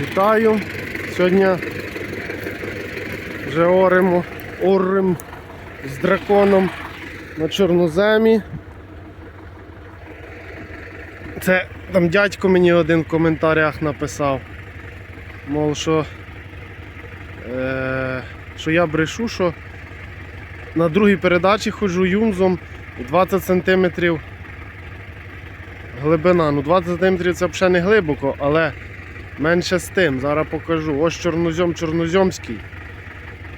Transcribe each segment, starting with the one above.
Вітаю! Сьогодні вже оремо, орем з драконом на чорноземі. Це там дядько мені один в коментарях написав. Мов, що, е, що я брешу, що на другій передачі ходжу юмзом і 20 см глибина. Ну 20 см це взагалі не глибоко, але менше з тим. Зараз покажу. Ось чорнозьом чорнозьомський.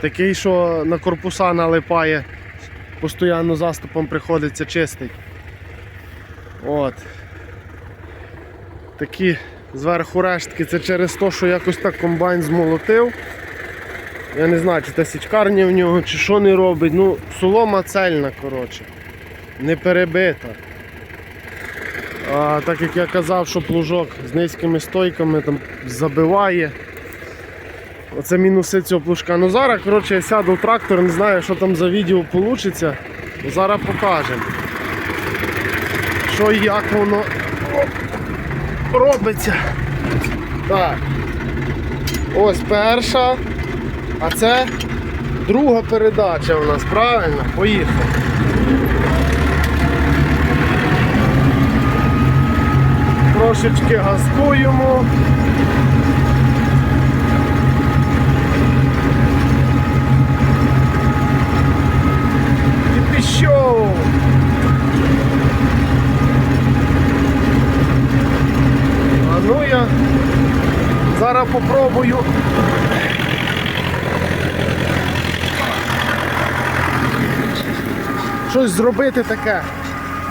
Такий, що на корпуса налипає, постійно заступом приходиться чистить. От. Такі зверху рештки, це через те, що якось так комбайн змолотив. Я не знаю, чи це січкарня в нього, чи що не робить. Ну, солома цельна, коротше. Не перебита. А, так як я казав, що плужок з низькими стойками там забиває. Оце мінуси цього плужка. Ну зараз коротше, я сяду в трактор, не знаю, що там за відео вийде. Зараз покажемо. Що і як воно робиться. Так. Ось перша. А це друга передача у нас, правильно? Поїхали. Трошечки газкуємо. І пішов. А ну я зараз попробую. Щось зробити таке.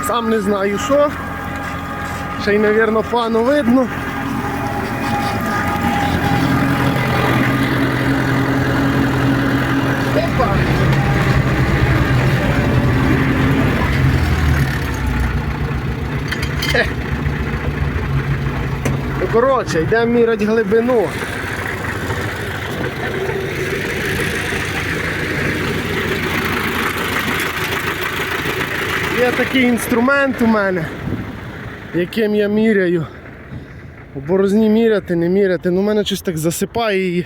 Сам не знаю що. Ще й, мабуть, пану видно. Ну, коротше, йдемо міряти глибину. Є такий інструмент у мене, яким я міряю. У борозні міряти, не міряти, ну мене щось так засипає її.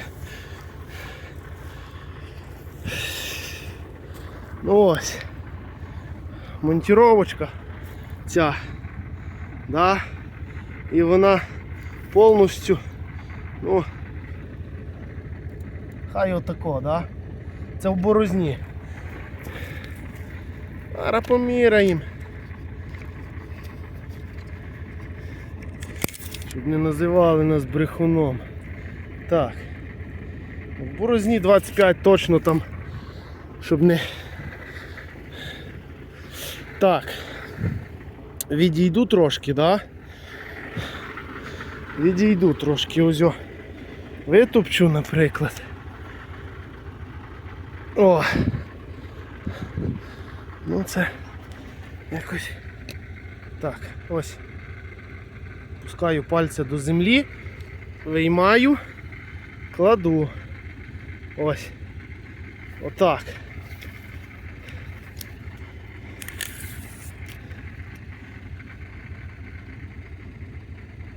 Ну ось. Монтіровочка ця. Да? І вона повністю, ну, хай отако, да? Це в борозні. Зараз поміряємо. Щоб не називали нас брехуном. Так. В борозні 25 точно там, щоб не. Так. Відійду трошки, да? Відійду трошки ось. о. Витопчу, наприклад. О! Ну це якось так, ось. Пускаю пальця до землі, виймаю, кладу. Ось. Отак.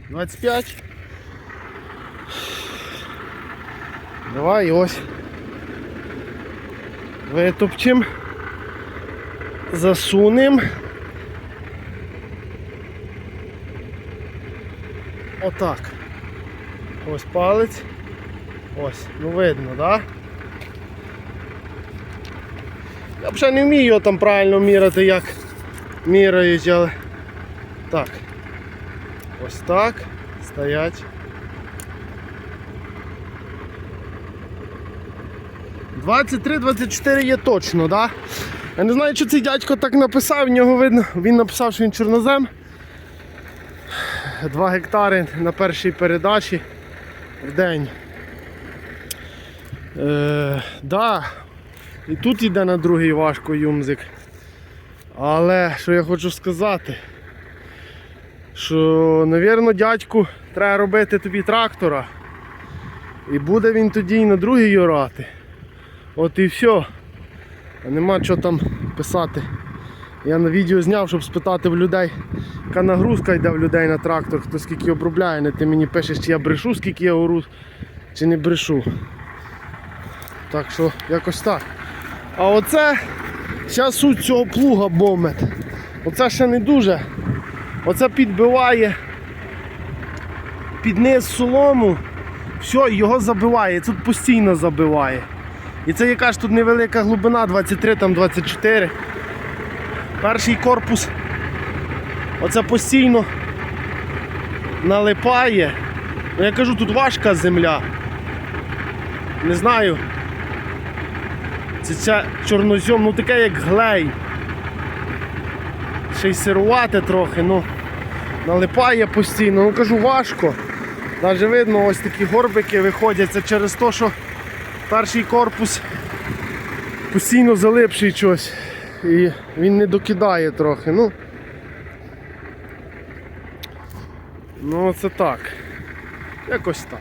Двадцять п'ять. Давай ось. Витопчем. Засунем. Отак. Ось палець. Ось, ну видно, да? Я взагалі не вмію його там правильно міряти, як міряють, але так. Ось так. Стоять. 23-24 є точно, да? Я не знаю, чи цей дядько так написав, в нього видно, він написав, що він чорнозем. 2 гектари на першій передачі в день. Е, да, і тут йде на другий важко юмзик. Але що я хочу сказати, що, навірно, дядьку треба робити тобі трактора. І буде він тоді і на другий орати. От і все. А нема що там писати Я на відео зняв, щоб спитати в людей, яка нагрузка йде в людей на трактор, хто скільки обробляє, не ти мені пишеш, чи я брешу, скільки я ору, чи не брешу. Так що якось так. А оце вся суть цього плуга бомет. Оце ще не дуже. Оце підбиває під низ солому, все, його забиває, тут постійно забиває. І це яка ж тут невелика глибина, 23, там 24. Перший корпус оце постійно налипає. Ну, я кажу, тут важка земля. Не знаю. Це ця чорнозьом, ну таке як глей. Ще й сирувати трохи, ну налипає постійно. Ну кажу, важко. Навіть видно, ось такі горбики виходять. Це через те, що перший корпус постійно залипший щось. І він не докидає трохи. Ну, ну це так. Якось так.